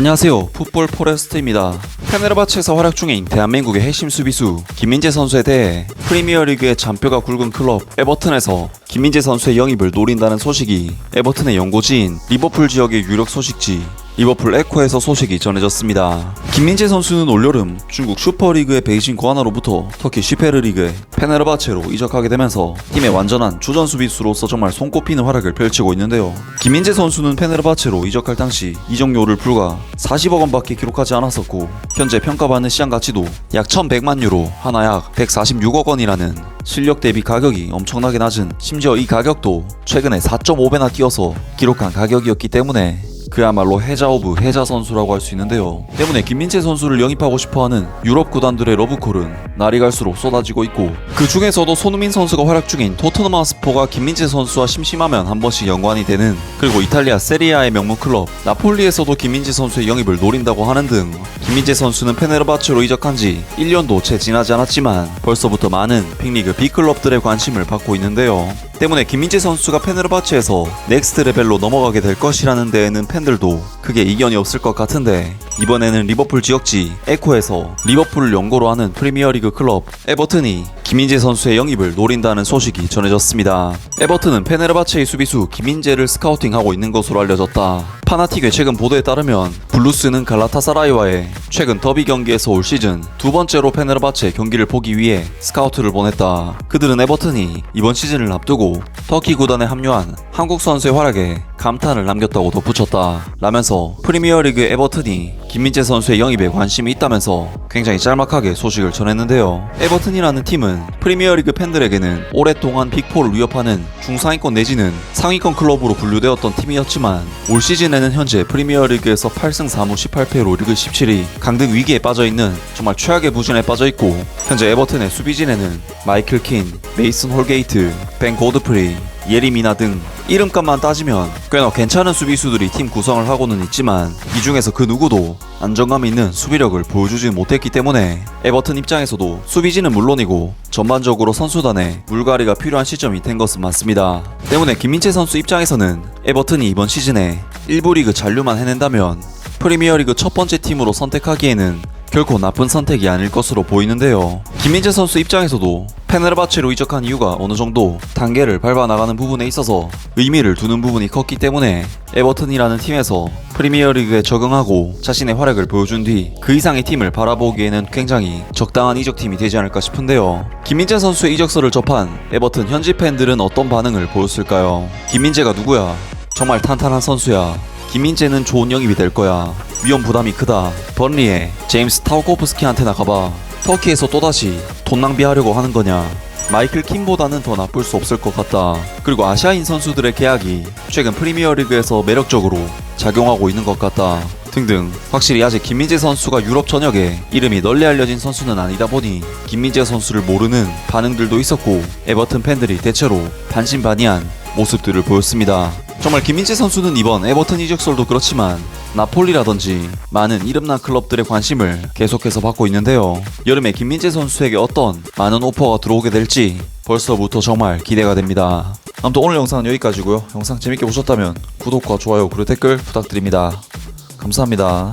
안녕하세요. 풋볼 포레스트입니다. 페네르바체에서 활약 중인 대한민국의 핵심 수비수 김민재 선수에 대해 프리미어리그의 잔뼈가 굵은 클럽 에버튼에서 김민재 선수의 영입을 노린다는 소식이 에버튼의 연고지인 리버풀 지역의 유력 소식지 리버풀 에코에서 소식이 전해졌습니다. 김민재 선수는 올여름 중국 슈퍼리그의 베이징 고아나로부터 터키 슈페르리그의 페네르바체로 이적하게 되면서 팀의 완전한 주전 수비수로서 정말 손꼽히는 활약을 펼치고 있는데요. 김민재 선수는 페네르바체로 이적할 당시 이적료를 불과 40억 원밖에 기록하지 않았었고 현재 평가받는 시장 가치도 약 1,100만 유로, 하나 약 146억 원이라는 실력 대비 가격이 엄청나게 낮은 심지어 이 가격도 최근에 4.5배나 뛰어서 기록한 가격이었기 때문에 그야말로 해자 오브 해자 선수라고 할 수 있는데요. 때문에 김민재 선수를 영입하고 싶어하는 유럽 구단들의 러브콜은 날이 갈수록 쏟아지고 있고 그 중에서도 손흥민 선수가 활약 중인 토트넘 하스포가 김민재 선수와 심심하면 한 번씩 연관이 되는 그리고 이탈리아 세리아의 명문 클럽 나폴리에서도 김민재 선수의 영입을 노린다고 하는 등 김민재 선수는 페네르바체로 이적한 지 1년도 채 지나지 않았지만 벌써부터 많은 빅리그 B클럽들의 관심을 받고 있는데요. 때문에 김민재 선수가 페네르바체에서 넥스트 레벨로 넘어가게 될 것이라는 데에는 팬들도 크게 이견이 없을 것 같은데 이번에는 리버풀 지역지 에코에서 리버풀을 연고로 하는 프리미어리그 클럽 에버튼이 김민재 선수의 영입을 노린다는 소식이 전해졌습니다. 에버튼은 페네르바체의 수비수 김민재를 스카우팅하고 있는 것으로 알려졌다. 파나틱의 최근 보도에 따르면 블루스는 갈라타사라이와의 최근 더비 경기에서 올 시즌 두 번째로 페네르바체 경기를 보기 위해 스카우트를 보냈다. 그들은 에버튼이 이번 시즌을 앞두고 터키 구단에 합류한 한국 선수의 활약에 감탄을 남겼다고 덧붙였다. 라면서 프리미어리그 에버튼이 김민재 선수의 영입에 관심이 있다면서 굉장히 짤막하게 소식을 전했는데요. 에버튼이라는 팀은 프리미어리그 팬들에게는 오랫동안 빅4를 위협하는 중상위권 내지는 상위권 클럽으로 분류되었던 팀이었지만 올 시즌에는 현재 프리미어리그에서 8승 4무 18패로 리그 17위 강등 위기에 빠져있는 정말 최악의 부진에 빠져있고 현재 에버튼의 수비진에는 마이클 킨, 메이슨 홀게이트, 벤 고드프리, 예리미나 등 이름값만 따지면 꽤나 괜찮은 수비수들이 팀 구성을 하고는 있지만 이 중에서 그 누구도 안정감 있는 수비력을 보여주지 못했기 때문에 에버튼 입장에서도 수비진은 물론이고 전반적으로 선수단에 물갈이가 필요한 시점이 된 것은 맞습니다. 때문에 김민재 선수 입장에서는 에버튼이 이번 시즌에 1부 리그 잔류만 해낸다면 프리미어리그 첫 번째 팀으로 선택하기에는 결코 나쁜 선택이 아닐 것으로 보이는데요. 김민재 선수 입장에서도 페네르바체로 이적한 이유가 어느 정도 단계를 밟아 나가는 부분에 있어서 의미를 두는 부분이 컸기 때문에 에버튼이라는 팀에서 프리미어리그에 적응하고 자신의 활약을 보여준 뒤 그 이상의 팀을 바라보기에는 굉장히 적당한 이적팀이 되지 않을까 싶은데요. 김민재 선수의 이적서를 접한 에버튼 현지 팬들은 어떤 반응을 보였을까요? 김민재가 누구야? 정말 탄탄한 선수야. 김민재는 좋은 영입이 될 거야. 위험 부담이 크다. 번리에 제임스 타우코프스키한테 나 가봐. 터키에서 또다시 돈 낭비하려고 하는 거냐. 마이클 킴보다는 더 나쁠 수 없을 것 같다. 그리고 아시아인 선수들의 계약이 최근 프리미어리그에서 매력적으로 작용하고 있는 것 같다. 등등 확실히 아직 김민재 선수가 유럽 전역에 이름이 널리 알려진 선수는 아니다 보니 김민재 선수를 모르는 반응들도 있었고 에버튼 팬들이 대체로 반신반의한 모습들을 보였습니다. 정말 김민재 선수는 이번 에버튼 이적설도 그렇지만 나폴리라든지 많은 이름난 클럽들의 관심을 계속해서 받고 있는데요. 여름에 김민재 선수에게 어떤 많은 오퍼가 들어오게 될지 벌써부터 정말 기대가 됩니다. 아무튼 오늘 영상은 여기까지고요. 영상 재밌게 보셨다면 구독과 좋아요 그리고 댓글 부탁드립니다. 감사합니다.